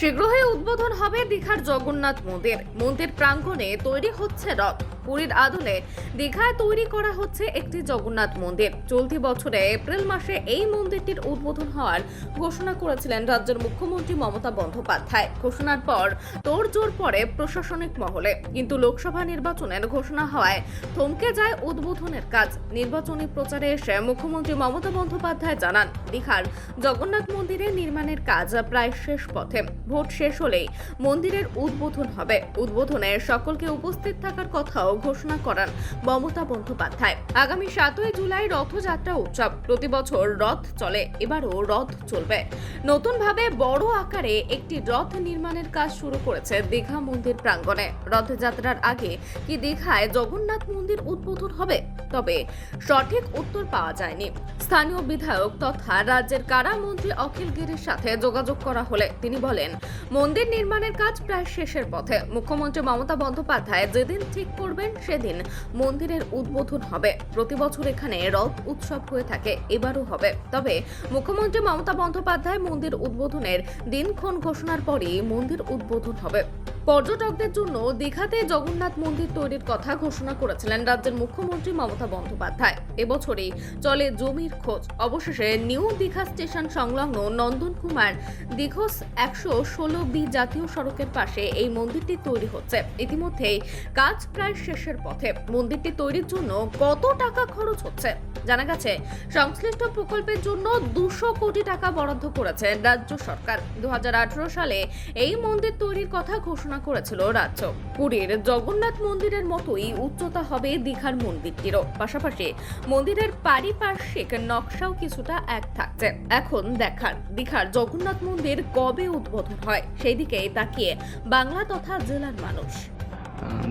শীঘ্রই উদ্বোধন হবে দীঘার জগন্নাথ মন্দির। মন্দির প্রাঙ্গণে তৈরি হচ্ছে রথ। পুরীর আদলে দীঘায় তৈরি করা হচ্ছে একটি জগন্নাথ মন্দির। চলতি বছরে এপ্রিল মাসে এই মন্দিরটির উদ্বোধন হওয়ার ঘোষণা করেছিলেন রাজ্যের মুখ্যমন্ত্রী মমতা বন্দ্যোপাধ্যায়। ঘোষণার পর তোড়জোড় পরে প্রশাসনিক মহলে। কিন্তু লোকসভা নির্বাচনের ঘোষণা হওয়ায় থমকে যায় উদ্বোধনের কাজ। নির্বাচনী প্রচারে এসে মুখ্যমন্ত্রী মমতা বন্দ্যোপাধ্যায় জানান, দীঘার জগন্নাথ মন্দিরের নির্মাণের কাজ প্রায় শেষ পথে। ভোট শেষ হলেই মন্দিরের উদ্বোধন হবে। উদ্বোধনে সকলকে উপস্থিত থাকার কথাও ঘোষণা করেন মমতা বন্দ্যোপাধ্যায়। আগামী সাতই জুলাই রথযাত্রা উৎসব। প্রতি বছর রথ চলে, এবারও রথ চলবে। নতুনভাবে বড় আকারে একটি রথ নির্মাণের কাজ শুরু করেছে দীঘা মন্দির প্রাঙ্গণে। রথযাত্রার আগে কি দীঘায় জগন্নাথ মন্দির উদ্বোধন হবে? তবে সঠিক উত্তর পাওয়া যায়নি। স্থানীয় বিধায়ক তথা রাজ্যের কারামন্ত্রী অখিল গিরির সাথে যোগাযোগ করা হলে তিনি বলেন, মন্দির নির্মাণের কাজ প্রায় শেষের পথে। মুখ্যমন্ত্রী মমতা বন্দ্যোপাধ্যায় যেদিন ঠিক করবেন সেদিন মন্দিরের উদ্বোধন হবে। প্রতি বছর এখানে রথ উৎসব হয়ে থাকে, এবারও হবে। তবে মুখ্যমন্ত্রী মমতা বন্দ্যোপাধ্যায় মন্দির উদ্বোধনের দিনক্ষণ ঘোষণার পরই মন্দির উদ্বোধন হবে। পর্যটকদের জন্য দীঘাতে জগন্নাথ মন্দির তৈরির কথা ঘোষণা করেছিলেন রাজ্যের মুখ্যমন্ত্রী মমতা বন্দ্যোপাধ্যায়। এবছরই চলে জমির খোঁজ। অবশেষে নিউ দীঘা স্টেশন সংলগ্ন নন্দন কুমার দীঘস একশো ষোলো বি জাতীয় সড়কের পাশে এই মন্দিরটি তৈরি হচ্ছে। ইতিমধ্যেই কাজ প্রায় শেষের পথে। মন্দিরটি তৈরির জন্য কত টাকা খরচ হচ্ছে? জানা গেছে, সংশ্লিষ্ট প্রকল্পের জন্য দুশো কোটি টাকা বরাদ্দ করেছে রাজ্য সরকার। দু হাজার আঠারো সালে এই মন্দির তৈরির কথা ঘোষণা করেছিল রাজ্য। পুরীর জগন্নাথ মন্দিরের মতোই উচ্চতা হবে দীঘার মন্দিরটিরও। পাশাপাশি মন্দিরের পারিপার্শ্বিক নকশাও কিছুটা এক থাকছে। এখন দেখার, দীঘার জগন্নাথ মন্দির কবে উদ্বোধন হয় সেই দিকেই তাকিয়ে বাংলা তথা জেলার মানুষ।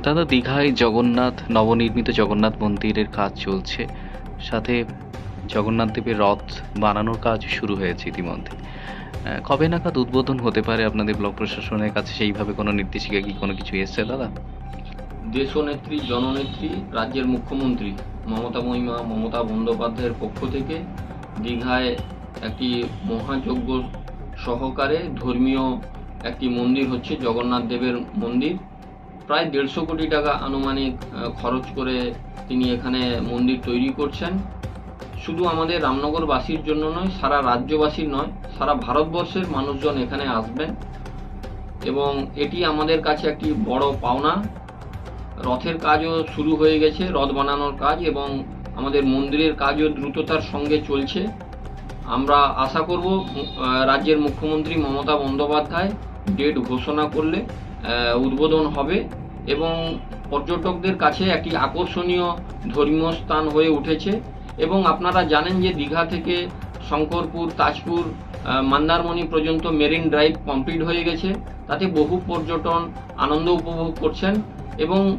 দাদা, দীঘায় জগন্নাথ, নবনির্মিত জগন্নাথ মন্দিরের কাজ চলছে। সাথে জগন্নাথ দেবের রথ বানানোর কাজ শুরু হয়েছে ইতিমধ্যে। কবে নাগাদ উদ্বোধন হতে পারে আপনাদের ব্লক প্রশাসনের কাছে? সেইভাবে কোনো নির্দেশিকা কি, কোনো কিছু এসছে দাদা? দেশনেত্রী, জননেত্রী, রাজ্যের মুখ্যমন্ত্রী মমতা মহিমা, মমতা বন্দ্যোপাধ্যায়ের পক্ষ থেকে দীঘায় একটি মহাযজ্ঞ সহকারে ধর্মীয় একটি মন্দির হচ্ছে জগন্নাথ দেবের মন্দির। প্রায় দেড়শো কোটি টাকা আনুমানিক খরচ করে তিনি এখানে মন্দির তৈরি করছেন। শুধু আমাদের রামনগরবাসীর জন্য নয়, সারা রাজ্যবাসীর নয় সারা ভারতবর্ষের মানুষজন এখানে আসবেন এবং এটি আমাদের কাছে একটি বড় পাওনা। রথের কাজও শুরু হয়ে গেছে, রথ বানানোর কাজ এবং আমাদের মন্দিরের কাজও দ্রুততার সঙ্গে চলছে। আমরা আশা করব রাজ্যের মুখ্যমন্ত্রী মমতা বন্দ্যোপাধ্যায় ডেট ঘোষণা করলে উদ্বোধন হবে এবং পর্যটকদের কাছে একটি আকর্ষণীয় ধর্মীয় স্থান হয়ে উঠেছে। এবং আপনারা জানেন যে দীঘা থেকে শঙ্করপুর, তাজপুর মন্দারমণি পর্যন্ত মেরিন ড্রাইভ কমপ্লিট হয়ে গেছে। তাতে বহু পর্যটন আনন্দ উপভোগ করছেন এবং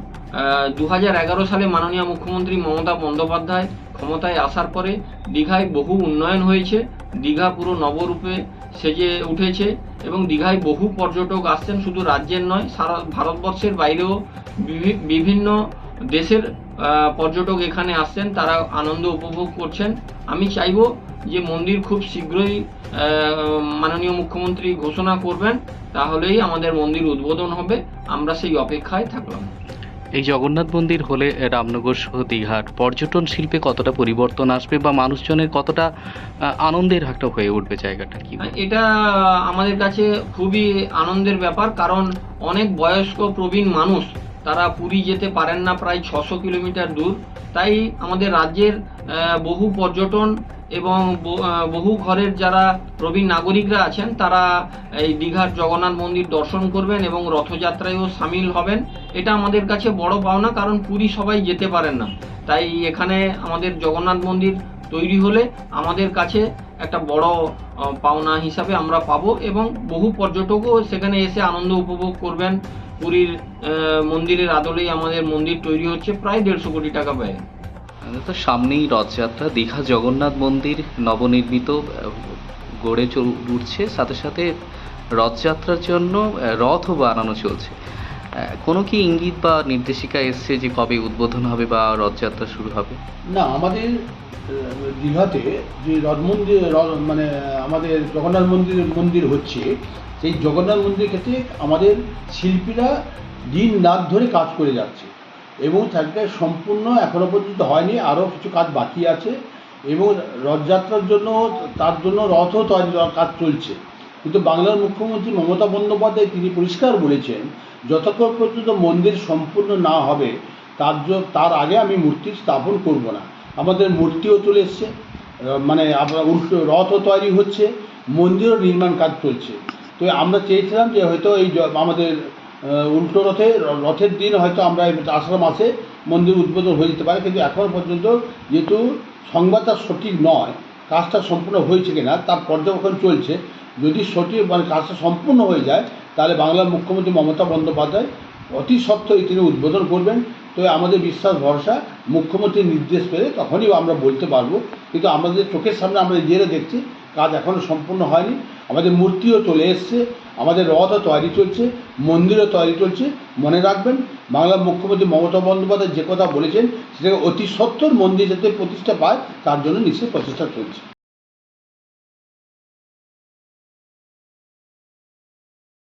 দু হাজার এগারো সালে মাননীয় মুখ্যমন্ত্রী মমতা বন্দ্যোপাধ্যায় ক্ষমতায় আসার পরে দীঘায় বহু উন্নয়ন হয়েছে। দীঘা পুরো নবরূপে সেজে উঠেছে এবং দীঘায় বহু পর্যটক আসছেন, শুধু রাজ্যের নয়, সারা ভারতবর্ষের বাইরেও বিভি- বিভিন্ন দেশের পর্যটক এখানে আসছেন তারা আনন্দ উপভোগ করছেন। আমি চাইব যে মন্দির খুব শীঘ্রই মাননীয় মুখ্যমন্ত্রী ঘোষণা করবেন তাহলেই আমাদের মন্দির উদ্বোধন হবে। আমরা সেই অপেক্ষায় থাকলাম। এই জগন্নাথ মন্দির হলে রামনগর সহ দীঘার পর্যটন শিল্পে কতটা পরিবর্তন আসবে বা মানুষজনের কতটা আনন্দের একটা হয়ে উঠবে জায়গাটা কি? এটা আমাদের কাছে খুবই আনন্দের ব্যাপার কারণ অনেক বয়স্ক প্রবীণ মানুষ তারা পুরী যেতে পারেন না, প্রায় ছশো কিলোমিটার দূর। তাই আমাদের রাজ্যের বহু পর্যটন এবং বহু ঘরের যারা প্রবীণ নাগরিকরা আছেন, তারা এই দীঘার জগন্নাথ মন্দির দর্শন করবেন এবং রথযাত্রায়ও সামিল হবেন। এটা আমাদের কাছে বড় পাওনা, কারণ পুরী সবাই যেতে পারেন না। তাই এখানে আমাদের জগন্নাথ মন্দির তৈরি হলে আমাদের কাছে একটা বড় পাওনা হিসাবে আমরা পাবো এবং বহু পর্যটকও সেখানে এসে আনন্দ উপভোগ করবেন। পুরীর মন্দিরের আদলেই আমাদের মন্দির তৈরি হচ্ছে প্রায় দেড়শো কোটি টাকা ব্যয়। তো সামনেই রথযাত্রা দীঘা জগন্নাথ মন্দির নবনির্মিত গড়ে চল উঠছে সাথে সাথে রথযাত্রার জন্য রথও বানানো চলছে। কোনো কি ইঙ্গিত বা নির্দেশিকা এসছে যে কবে উদ্বোধন হবে বা রথযাত্রা শুরু হবে? না আমাদের দীঘাতে যে রথ মন্দির মানে আমাদের জগন্নাথ মন্দির মন্দির হচ্ছে, সেই জগন্নাথ মন্দিরের ক্ষেত্রে আমাদের শিল্পীরা দিন রাত ধরে কাজ করে যাচ্ছে এবং তাকে সম্পূর্ণ এখনও পর্যন্ত হয়নি আরও কিছু কাজ বাকি আছে এবং রথযাত্রার জন্য, তার জন্য রথও তৈরি কাজ চলছে। কিন্তু বাংলার মুখ্যমন্ত্রী মমতা বন্দ্যোপাধ্যায় তিনি পরিষ্কার বলেছেন, যতক্ষণ পর্যন্ত মন্দির সম্পূর্ণ না হবে, তার তার আগে আমি মূর্তি স্থাপন করব না। আমাদের মূর্তিও চলে এসছে মানে উল্টো রথও তৈরি হচ্ছে, মন্দিরও নির্মাণ কাজ চলছে। তো আমরা চেয়েছিলাম যে হয়তো এই আমাদের উল্টো রথে, রথের দিন হয়তো আমরা আষাঢ় মাসে মন্দির উদ্বোধন হয়ে যেতে পারে, কিন্তু এখনও পর্যন্ত যেহেতু সংবাদটা সঠিক নয়, কাজটা সম্পূর্ণ হয়েছে কিনা, তার পর্যবেক্ষণ চলছে। যদি সঠিক মানে কাজটা সম্পূর্ণ হয়ে যায়, তাহলে বাংলার মুখ্যমন্ত্রী মমতা বন্দ্যোপাধ্যায় অতি সত্ত্বই তিনি উদ্বোধন করবেন। তো আমাদের বিশ্বাস, ভরসা মুখ্যমন্ত্রীর নির্দেশ পেলে তখনই আমরা বলতে পারব। কিন্তু আমাদের চোখের সামনে আমরা নিজেরা দেখছি, কাজ এখনও সম্পূর্ণ হয়নি। আমাদের মূর্তিও চলে এসছে, আমাদের রথও তৈরি চলছে, মন্দিরও তৈরি চলছে। মনে রাখবেন, বাংলার মুখ্যমন্ত্রী মমতা বন্দ্যোপাধ্যায় যে কথা বলেছেন, সেটাকে অতি সত্তর মন্দির যাতে প্রতিষ্ঠা পায়, তার জন্য নিশ্চয়ই প্রচেষ্টা চলছে।